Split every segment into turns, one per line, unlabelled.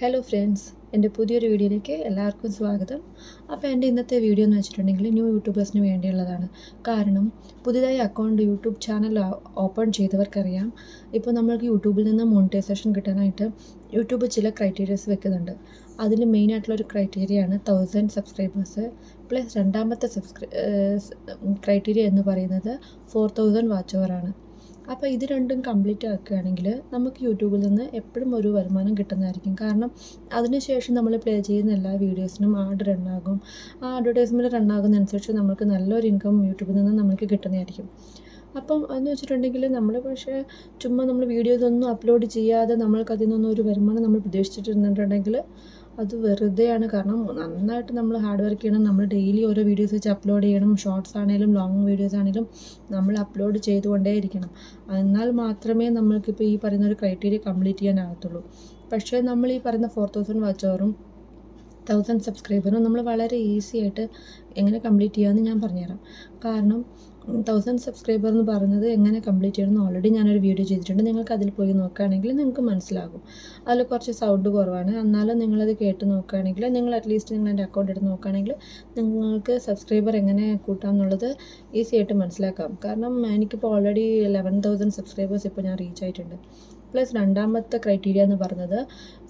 Hello friends എന്റെ പുതിയൊരു വീഡിയോയിലേക്ക് എല്ലാവർക്കും സ്വാഗതം. അപ്പോൾ എന്റെ ഇന്നത്തെ വീഡിയോ എന്ന് വെച്ചിട്ടുണ്ടെങ്കിൽ ന്യൂ യൂട്യൂബേഴ്സിന് വേണ്ടിയുള്ളതാണ്. കാരണം പുതിയതായി അക്കൗണ്ട് യൂട്യൂബ് ചാനൽ ഓപ്പൺ ചെയ്തവർക്കറിയാം. ഇപ്പോൾ നമ്മൾക്ക് യൂട്യൂബിൽ നിന്ന് മോണിറ്റൈസേഷൻ കിട്ടാനായിട്ട് യൂട്യൂബ് ചില ക്രൈറ്റീരിയസ് വെക്കുന്നുണ്ട്. അതിൽ മെയിൻ ആയിട്ടുള്ളൊരു ക്രൈറ്റീരിയ ക്രൈറ്റീരിയയാണ് തൗസൻഡ് സബ്സ്ക്രൈബേഴ്സ് പ്ലസ് രണ്ടാമത്തെ സബ്സ്ക്രൈ ക്രൈറ്റീരിയ എന്ന് പറയുന്നത് ഫോർ തൗസൻഡ് വാച്ച് ആണ്. അപ്പോൾ ഇത് രണ്ടും കംപ്ലീറ്റ് ആക്കുകയാണെങ്കിൽ നമുക്ക് യൂട്യൂബിൽ നിന്ന് എപ്പോഴും ഒരു വരുമാനം കിട്ടുന്നതായിരിക്കും. കാരണം അതിനുശേഷം നമ്മൾ പ്ലേ ചെയ്യുന്ന എല്ലാ വീഡിയോസിനും ആഡ് റണ്ണാകും ആ അഡ്വർടൈസ്മെന്റ് റണ്ണാകുന്നതനുസരിച്ച് നമുക്ക് നല്ലൊരു ഇൻകം യൂട്യൂബിൽ നിന്ന് നമുക്ക് കിട്ടുന്നതായിരിക്കും. അപ്പം എന്ന് വെച്ചിട്ടുണ്ടെങ്കിൽ നമ്മൾ പക്ഷേ ചുമ്മാ നമ്മൾ വീഡിയോസൊന്നും അപ്ലോഡ് ചെയ്യാതെ നമ്മൾക്ക് അതിൽ നിന്നൊന്നും ഒരു വരുമാനം നമ്മൾ പ്രതീക്ഷിച്ചിട്ടുണ്ടെങ്കിൽ അത് വെറുതെയാണ്. കാരണം നന്നായിട്ട് നമ്മൾ ഹാർഡ് വർക്ക് ചെയ്യണം. നമ്മൾ ഡെയിലി ഓരോ വീഡിയോസ് വെച്ച് അപ്ലോഡ് ചെയ്യണം. ഷോർട്സ് ആണെങ്കിലും ലോങ് വീഡിയോസ് ആണെങ്കിലും നമ്മൾ അപ്ലോഡ് ചെയ്തുകൊണ്ടേ ഇരിക്കണം എന്നാൽ മാത്രമേ നമ്മൾക്കിപ്പോൾ ഈ പറയുന്ന ഒരു ക്രൈറ്റീരിയ കംപ്ലീറ്റ് ചെയ്യാനാകത്തുള്ളൂ. പക്ഷേ നമ്മൾ ഈ പറയുന്ന ഫോർ തൗസൻഡ് വാച്ച് അവറും തൗസൻഡ് സബ്സ്ക്രൈബറും നമ്മൾ വളരെ ഈസി ആയിട്ട് എങ്ങനെ കംപ്ലീറ്റ് ചെയ്യാമെന്ന് ഞാൻ പറഞ്ഞുതരാം. കാരണം തൗസൻഡ് സബ്സ്ക്രൈബർ എന്ന് പറയുന്നത് എങ്ങനെ കംപ്ലീറ്റ് ചെയ്യണമെന്ന് ഓൾറെഡി ഞാനൊരു വീഡിയോ ചെയ്തിട്ടുണ്ട്. നിങ്ങൾക്ക് അതിൽ പോയി നോക്കുകയാണെങ്കിൽ നിങ്ങൾക്ക് മനസ്സിലാകും. അതിൽ കുറച്ച് സൗണ്ട് കുറവാണ്. എന്നാലും നിങ്ങളത് കേട്ട് നോക്കുകയാണെങ്കിൽ നിങ്ങൾ അറ്റ്ലീസ്റ്റ് നിങ്ങൾ എന്റെ അക്കൗണ്ട് എടുത്ത് നോക്കുകയാണെങ്കിൽ നിങ്ങൾക്ക് സബ്സ്ക്രൈബർ എങ്ങനെ കൂട്ടാം എന്നുള്ളത് ഈസി ആയിട്ട് മനസ്സിലാക്കാം. കാരണം എനിക്കിപ്പോൾ ഓൾറെഡി ലെവൻ തൗസൻഡ് സബ്സ്ക്രൈബേഴ്സ് ഇപ്പോൾ ഞാൻ റീച്ച് ആയിട്ടുണ്ട്. പ്ലസ് രണ്ടാമത്തെ ക്രൈറ്റീരിയ എന്ന് പറയുന്നത്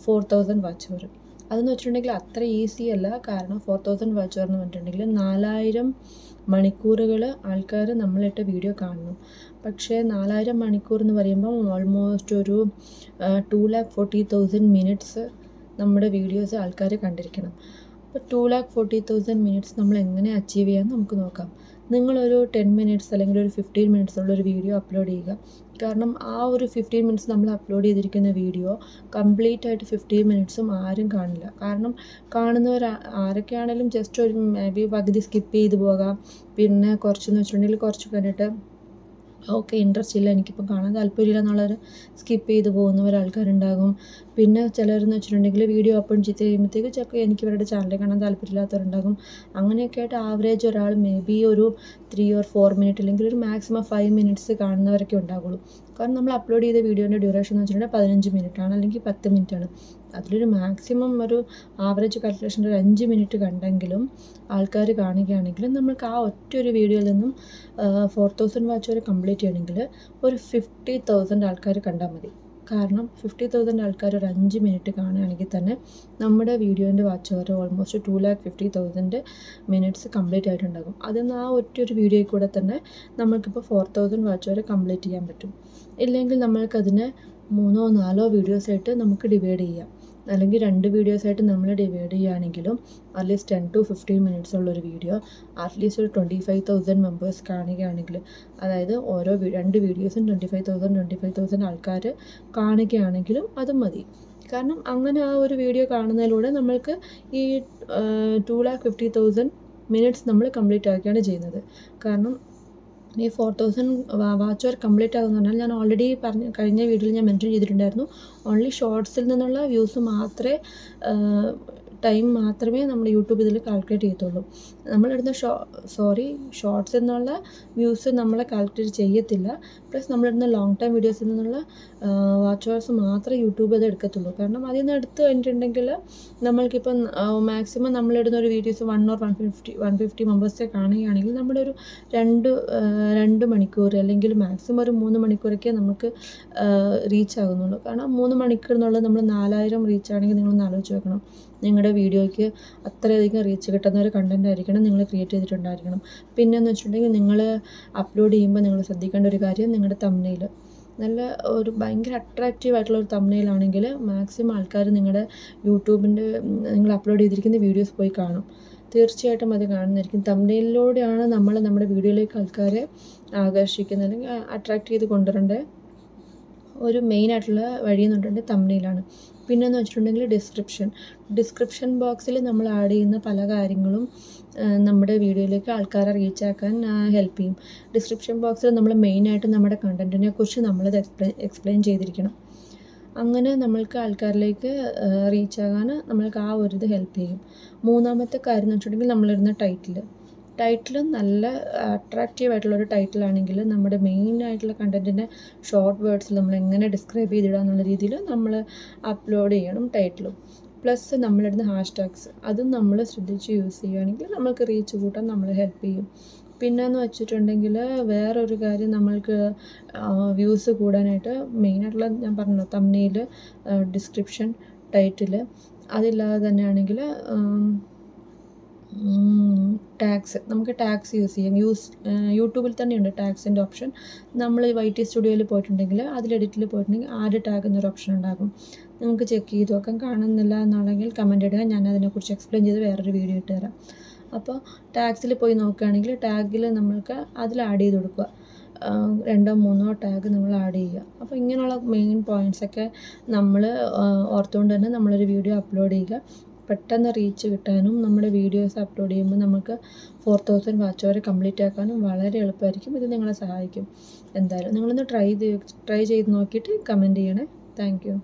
ഫോർ തൗസൻഡ് വാച്ച് അവർ അതെന്ന് വെച്ചിട്ടുണ്ടെങ്കിൽ അത്ര ഈസി അല്ല. കാരണം ഫോർ തൗസൻഡ് വാച്ച് എന്ന് പറഞ്ഞിട്ടുണ്ടെങ്കിൽ നാലായിരം മണിക്കൂറുകൾ ആൾക്കാർ നമ്മളിട്ട വീഡിയോ കാണുന്നു. പക്ഷേ നാലായിരം മണിക്കൂർ എന്ന് പറയുമ്പോൾ ഓൾമോസ്റ്റ് ഒരു two lakh forty thousand minutes നമ്മുടെ വീഡിയോസ് ആൾക്കാർ കണ്ടിരിക്കണം. അപ്പോൾ two lakh forty thousand minutes നമ്മൾ എങ്ങനെ അച്ചീവ് ചെയ്യാമെന്ന് നമുക്ക് നോക്കാം. നിങ്ങളൊരു ടെൻ മിനിറ്റ്സ് അല്ലെങ്കിൽ ഒരു ഫിഫ്റ്റീൻ മിനിറ്റ്സ് ഉള്ള ഒരു വീഡിയോ അപ്ലോഡ് ചെയ്യുക. കാരണം ആ ഒരു ഫിഫ്റ്റീൻ മിനിറ്റ്സ് നമ്മൾ അപ്ലോഡ് ചെയ്തിരിക്കുന്ന വീഡിയോ കംപ്ലീറ്റ് ആയിട്ട് ഫിഫ്റ്റീൻ മിനിറ്റ്സും ആരും കാണില്ല. കാരണം കാണുന്നവർ ആരൊക്കെയാണെങ്കിലും ജസ്റ്റ് ഒരു മേ ബി പകുതി സ്കിപ്പ് ചെയ്ത് പോകാം. പിന്നെ കുറച്ചെന്ന് വെച്ചിട്ടുണ്ടെങ്കിൽ കുറച്ച് കണ്ടിട്ട് ഓക്കെ ഇൻട്രസ്റ്റ് ഇല്ല. എനിക്കിപ്പോൾ കാണാൻ താല്പര്യമില്ല എന്നുള്ളവർ സ്കിപ്പ് ചെയ്ത് പോകുന്നവർ ആൾക്കാരുണ്ടാകും. പിന്നെ ചിലരെന്ന് വെച്ചിട്ടുണ്ടെങ്കിൽ വീഡിയോ ഓപ്പൺ ചെയ്ത് കഴിയുമ്പോഴത്തേക്ക് ചക്ക എനിക്ക് ഇവരുടെ ചാനൽ കാണാൻ താല്പര്യമില്ലാത്തവരുണ്ടാകും. അങ്ങനെയൊക്കെ ആയിട്ട് ആവറേജ് ഒരാൾ മേ ബി ഒരു ത്രീ ഓർ ഫോർ മിനിറ്റ് അല്ലെങ്കിൽ ഒരു മാക്സിമം ഫൈവ് മിനിറ്റ്സ് കാണുന്നവരൊക്കെ ഉണ്ടാകുള്ളൂ. കാരണം നമ്മൾ അപ്ലോഡ് ചെയ്ത വീഡിയോന്റെ ഡ്യൂറേഷൻ എന്ന് വെച്ചിട്ടുണ്ടെങ്കിൽ പതിനഞ്ച് മിനിറ്റ് ആണ് അല്ലെങ്കിൽ പത്ത് മിനിറ്റ് ആണ്. അതിലൊരു മാക്സിമം ഒരു ആവറേജ് കാൽക്കുലേഷൻ ഒരു അഞ്ച് മിനിറ്റ് കണ്ടെങ്കിലും ആൾക്കാർ കാണുകയാണെങ്കിലും നമ്മൾക്ക് ആ ഒറ്റ ഒരു വീഡിയോയിൽ നിന്നും ഫോർ തൗസൻഡ് വാച്ച് വരെ കംപ്ലീറ്റ് ചെയ്യണമെങ്കിൽ ഒരു ഫിഫ്റ്റി തൗസൻഡ് ആൾക്കാർ കണ്ടാൽ മതി. കാരണം ഫിഫ്റ്റി തൗസൻഡ് ആൾക്കാർ ഒരു അഞ്ച് മിനിറ്റ് കാണുകയാണെങ്കിൽ തന്നെ നമ്മുടെ വീഡിയോന്റെ watch hour almost two lakh fifty thousand minutes complete ആയിട്ടുണ്ടാകും. അതിൽ നിന്ന് ആ ഒറ്റ ഒരു വീഡിയോയിൽ കൂടെ തന്നെ നമ്മൾക്കിപ്പോൾ ഫോർ തൗസൻഡ് വാച്ച് വരെ കംപ്ലീറ്റ് ചെയ്യാൻ പറ്റും. ഇല്ലെങ്കിൽ നമ്മൾക്കതിനെ മൂന്നോ നാലോ വീഡിയോസായിട്ട് നമുക്ക് ഡിവൈഡ് ചെയ്യാം. അല്ലെങ്കിൽ രണ്ട് വീഡിയോസ് ആയിട്ട് നമ്മൾ ഡിവൈഡ് ചെയ്യുകയാണെങ്കിലും at least ten to fifteen minutes ഉള്ളൊരു വീഡിയോ അറ്റ്ലീസ്റ്റ് ഒരു ട്വന്റി ഫൈവ് തൗസൻഡ് മെമ്പേഴ്സ് കാണുകയാണെങ്കിൽ അതായത് ഓരോ രണ്ട് വീഡിയോസും twenty five thousand twenty five thousand ആൾക്കാർ കാണുകയാണെങ്കിലും അതും മതി. കാരണം അങ്ങനെ ആ ഒരു വീഡിയോ കാണുന്നതിലൂടെ നമ്മൾക്ക് ഈ two lakh fifty thousand minutes നമ്മൾ കംപ്ലീറ്റ് ആക്കുകയാണ് ചെയ്യുന്നത്. കാരണം ഈ four thousand watch hour complete ആകുമെന്ന് പറഞ്ഞാൽ ഞാൻ ഓൾറെഡി പറഞ്ഞ കഴിഞ്ഞ വീഡിയോയിൽ ഞാൻ മെൻഷൻ ചെയ്തിട്ടുണ്ടായിരുന്നു. ഓൺലി ഷോർട്സിൽ നിന്നുള്ള വ്യൂസ് മാത്രമേ ടൈം മാത്രമേ നമ്മൾ യൂട്യൂബ് ഇതിൽ കാൽക്കുലേറ്റ് ചെയ്യത്തുള്ളൂ. നമ്മളിടുന്ന ഷോ സോറി ഷോർട്സ് എന്നുള്ള വ്യൂസ് നമ്മളെ കാൽക്കുലേറ്റ് ചെയ്യത്തില്ല. പ്ലസ് നമ്മളിടുന്ന ലോങ് ടൈം വീഡിയോസിൽ നിന്നുള്ള വാച്ച് അവേഴ്സ് മാത്രമേ യൂട്യൂബ് അത് എടുക്കത്തുള്ളൂ. കാരണം അതിൽ നിന്ന് എടുത്ത് കഴിഞ്ഞിട്ടുണ്ടെങ്കിൽ നമ്മൾക്കിപ്പം മാക്സിമം നമ്മളിടുന്ന ഒരു videos one or one fifty one fifty മെമ്പേഴ്സെ കാണുകയാണെങ്കിൽ നമ്മുടെ ഒരു രണ്ട് രണ്ട് മണിക്കൂർ അല്ലെങ്കിൽ മാക്സിമം ഒരു മൂന്ന് മണിക്കൂറൊക്കെ നമുക്ക് റീച്ച് ആകുന്നുള്ളൂ. കാരണം മൂന്ന് മണിക്കൂർ എന്നുള്ളത് നമ്മൾ നാലായിരം റീച്ച് ആണെങ്കിൽ നിങ്ങളൊന്ന് ആലോചിച്ച് വെക്കണം നിങ്ങളുടെ വീഡിയോയ്ക്ക് അത്രയധികം റീച്ച് കിട്ടുന്ന ഒരു കണ്ടന്റ് ആയിരിക്കണം നിങ്ങൾ ക്രിയേറ്റ് ചെയ്തിട്ടുണ്ടായിരിക്കണം. പിന്നെ എന്ന് വെച്ചിട്ടുണ്ടെങ്കിൽ നിങ്ങൾ അപ്ലോഡ് ചെയ്യുമ്പോൾ നിങ്ങൾ ശ്രദ്ധിക്കേണ്ട ഒരു കാര്യം നിങ്ങളുടെ തമ്മിൽ നല്ല ഒരു ഭയങ്കര അട്രാക്റ്റീവ് ആയിട്ടുള്ള ഒരു തമ്മിലാണെങ്കിൽ മാക്സിമം ആൾക്കാർ നിങ്ങളുടെ യൂട്യൂബിന്റെ നിങ്ങൾ അപ്ലോഡ് ചെയ്തിരിക്കുന്ന വീഡിയോസ് പോയി കാണും. തീർച്ചയായിട്ടും അത് കാണുന്നതായിരിക്കും. തമ്മിലൂടെയാണ് നമ്മൾ നമ്മുടെ വീഡിയോയിലേക്ക് ആൾക്കാരെ ആകർഷിക്കുന്നത് അല്ലെങ്കിൽ അട്രാക്റ്റ് ചെയ്ത് കൊണ്ടുവരേണ്ട ഒരു മെയിൻ ആയിട്ടുള്ള വഴി എന്ന് പറഞ്ഞിട്ടുണ്ടെങ്കിൽ തമ്മിലാണ് പിന്നെന്ന് വെച്ചിട്ടുണ്ടെങ്കിൽ ഡിസ്ക്രിപ്ഷൻ ഡിസ്ക്രിപ്ഷൻ ബോക്സിൽ നമ്മൾ ആഡ് ചെയ്യുന്ന പല കാര്യങ്ങളും നമ്മുടെ വീഡിയോയിലേക്ക് ആൾക്കാരെ റീച്ച് ആക്കാൻ ഹെൽപ്പ് ചെയ്യും. ഡിസ്ക്രിപ്ഷൻ ബോക്സിൽ നമ്മൾ മെയിനായിട്ട് നമ്മുടെ കണ്ടന്റിനെ കുറിച്ച് നമ്മളത് എക്സ്പ്ലെയിൻ എക്സ്പ്ലെയിൻ ചെയ്തിരിക്കണം. അങ്ങനെ നമ്മൾക്ക് ആൾക്കാരിലേക്ക് റീച്ച് ആകാൻ നമ്മൾക്ക് ആ ഒരു ഇത് ഹെൽപ്പ് ചെയ്യും. മൂന്നാമത്തെ കാര്യം എന്ന് വെച്ചിട്ടുണ്ടെങ്കിൽ നമ്മളിടുന്ന ടൈറ്റിൽ ടൈറ്റിൽ നല്ല അട്രാക്റ്റീവ് ആയിട്ടുള്ളൊരു ടൈറ്റിലാണെങ്കിൽ നമ്മുടെ മെയിൻ ആയിട്ടുള്ള കണ്ടന്റിനെ ഷോർട്ട് വേർഡ്സിൽ നമ്മൾ എങ്ങനെ ഡിസ്ക്രൈബ് ചെയ്തിടുക എന്നുള്ള രീതിയിൽ നമ്മൾ അപ്ലോഡ് ചെയ്യണം ടൈറ്റിലും പ്ലസ് നമ്മളിടുന്ന ഹാഷ് ടാഗ്സ് അതും നമ്മൾ ശ്രദ്ധിച്ച് യൂസ് ചെയ്യുകയാണെങ്കിൽ നമ്മൾക്ക് റീച്ച് കൂട്ടാൻ നമ്മൾ ഹെൽപ്പ് ചെയ്യും. പിന്നെയെന്ന് വെച്ചിട്ടുണ്ടെങ്കിൽ വേറൊരു കാര്യം നമ്മൾക്ക് വ്യൂസ് കൂടാനായിട്ട് മെയിനായിട്ടുള്ള ഞാൻ പറഞ്ഞല്ലോ തമ്മിയിൽ ഡിസ്ക്രിപ്ഷൻ ടൈറ്റിൽ അതില്ലാതെ തന്നെയാണെങ്കിൽ ടാഗ്സ് നമുക്ക് ടാക്സ് യൂസ് ചെയ്യാം. യൂസ് യൂട്യൂബിൽ തന്നെയുണ്ട് ടാക്സിന്റെ ഓപ്ഷൻ നമ്മൾ വൈ ടി സ്റ്റുഡിയോയിൽ പോയിട്ടുണ്ടെങ്കിൽ അതിൽ എഡിറ്റിൽ പോയിട്ടുണ്ടെങ്കിൽ ആഡ് ടാഗ് എന്നൊരു ഓപ്ഷൻ ഉണ്ടാകും. നിങ്ങൾക്ക് ചെക്ക് ചെയ്ത് നോക്കാം. കാണുന്നില്ല എന്നുണ്ടെങ്കിൽ കമന്റ് ഇടുക. ഞാൻ അതിനെക്കുറിച്ച് എക്സ്പ്ലെയിൻ ചെയ്ത് വേറൊരു വീഡിയോ ഇട്ട് തരാം. അപ്പോൾ ടാക്സിൽ പോയി നോക്കുകയാണെങ്കിൽ ടാഗിൽ നമ്മൾക്ക് അതിൽ ആഡ് ചെയ്ത് കൊടുക്കുക. രണ്ടോ മൂന്നോ ടാഗ് നമ്മൾ ആഡ് ചെയ്യുക. അപ്പോൾ ഇങ്ങനെയുള്ള മെയിൻ പോയിന്റ്സൊക്കെ നമ്മൾ ഓർത്തുകൊണ്ട് തന്നെ നമ്മളൊരു വീഡിയോ അപ്ലോഡ് ചെയ്യുക. പെട്ടെന്ന് റീച്ച് കിട്ടാനും നമ്മുടെ വീഡിയോസ് അപ്ലോഡ് ചെയ്യുമ്പോൾ നമുക്ക് four thousand watch hour complete ആക്കാനും വളരെ എളുപ്പമായിരിക്കും. ഇത് നിങ്ങളെ സഹായിക്കും. എന്തായാലും നിങ്ങളൊന്ന് ട്രൈ ചെയ്ത് ട്രൈ ചെയ്ത് നോക്കിയിട്ട് കമന്റ് ചെയ്യണേ. Thank you